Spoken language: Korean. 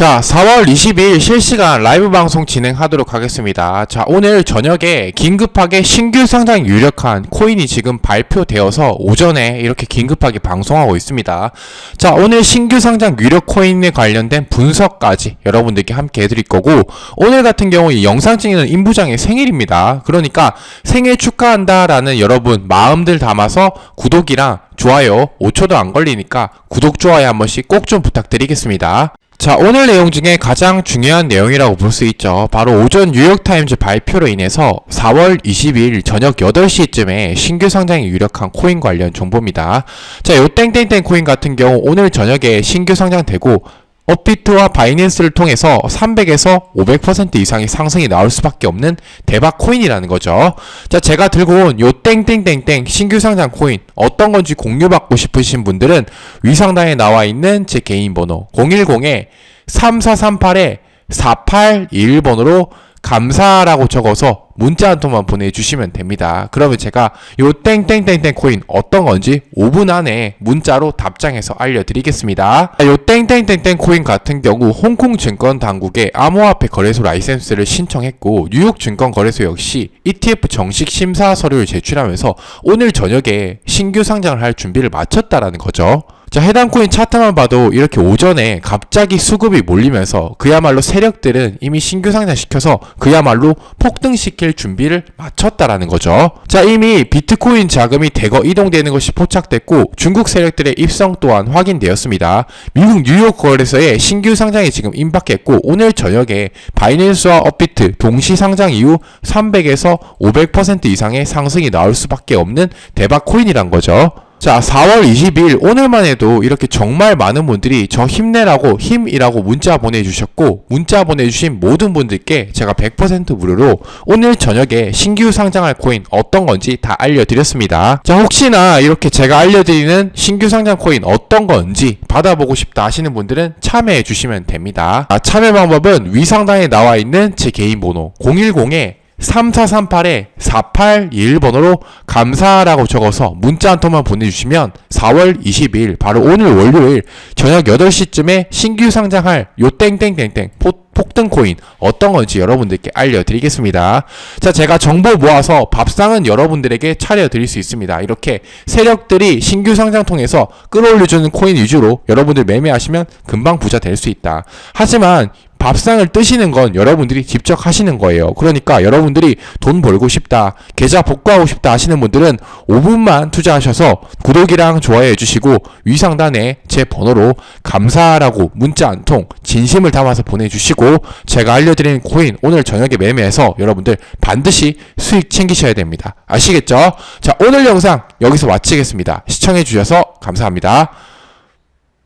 자, 4월 22일 실시간 라이브 방송 진행하도록 하겠습니다. 자, 오늘 저녁에 긴급하게 신규 상장 유력한 코인이 지금 발표되어서 오전에 이렇게 긴급하게 방송하고 있습니다. 자, 오늘 신규 상장 유력 코인에 관련된 분석까지 여러분들께 함께 해드릴 거고, 오늘 같은 경우 이 영상 찍는 임부장의 생일입니다. 그러니까 생일 축하한다라는 여러분 마음들 담아서 구독이랑 좋아요 5초도 안 걸리니까 구독, 좋아요 한 번씩 꼭 좀 부탁드리겠습니다. 자, 오늘 내용 중에 가장 중요한 내용이라고 볼 수 있죠. 바로 오전 뉴욕타임즈 발표로 인해서 4월 22일 저녁 8시쯤에 신규 상장이 유력한 코인 관련 정보입니다. 자, 요 땡땡땡 코인 같은 경우 오늘 저녁에 신규 상장되고 업비트와 바이낸스를 통해서 300에서 500% 이상의 상승이 나올 수밖에 없는 대박 코인이라는 거죠. 자, 제가 들고 온 요 땡땡땡땡 신규 상장 코인 어떤 건지 공유받고 싶으신 분들은 위 상단에 나와 있는 제 개인 번호 010에 3438에 4821번으로 감사라고 적어서 문자 한 통만 보내주시면 됩니다. 그러면 제가 요 땡땡땡땡 코인 어떤 건지 5분 안에 문자로 답장해서 알려드리겠습니다. 요 땡땡땡땡 코인 같은 경우 홍콩 증권 당국에 암호화폐 거래소 라이센스를 신청했고 뉴욕 증권 거래소 역시 ETF 정식 심사 서류를 제출하면서 오늘 저녁에 신규 상장을 할 준비를 마쳤다라는 거죠. 자, 해당 코인 차트만 봐도 이렇게 오전에 갑자기 수급이 몰리면서 그야말로 세력들은 이미 신규 상장시켜서 그야말로 폭등시킬 준비를 마쳤다라는 거죠. 자, 이미 비트코인 자금이 대거 이동되는 것이 포착됐고 중국 세력들의 입성 또한 확인되었습니다. 미국 뉴욕 거래소에 신규 상장이 지금 임박했고 오늘 저녁에 바이낸스와 업비트 동시 상장 이후 300에서 500% 이상의 상승이 나올 수밖에 없는 대박 코인이란 거죠. 자, 4월 22일 오늘만 해도 이렇게 정말 많은 분들이 저 힘내라고 힘이라고 문자 보내주셨고 문자 보내주신 모든 분들께 제가 100% 무료로 오늘 저녁에 신규 상장할 코인 어떤 건지 다 알려드렸습니다. 자, 혹시나 이렇게 제가 알려드리는 신규 상장 코인 어떤 건지 받아보고 싶다 하시는 분들은 참여해 주시면 됩니다. 아, 참여 방법은 위 상단에 나와 있는 제 개인 번호 010에 3438에 4821번으로 감사라고 적어서 문자 한 통만 보내주시면 4월 22일 바로 오늘 월요일 저녁 8시쯤에 신규 상장할 요 땡땡땡땡 포, 폭등 코인 어떤 건지 여러분들께 알려드리겠습니다. 자 제가 정보 모아서 밥상은 여러분들에게 차려드릴 수 있습니다. 이렇게 세력들이 신규 상장 통해서 끌어올려주는 코인 위주로 여러분들 매매하시면 금방 부자 될 수 있다. 하지만 밥상을 뜨시는 건 여러분들이 직접 하시는 거예요. 그러니까 여러분들이 돈 벌고 싶다, 계좌 복구하고 싶다 하시는 분들은 5분만 투자하셔서 구독이랑 좋아요 해주시고 위상단에 제 번호로 감사라고 문자 한 통 진심을 담아서 보내주시고 제가 알려드리는 코인 오늘 저녁에 매매해서 여러분들 반드시 수익 챙기셔야 됩니다. 아시겠죠? 자 오늘 영상 여기서 마치겠습니다. 시청해주셔서 감사합니다.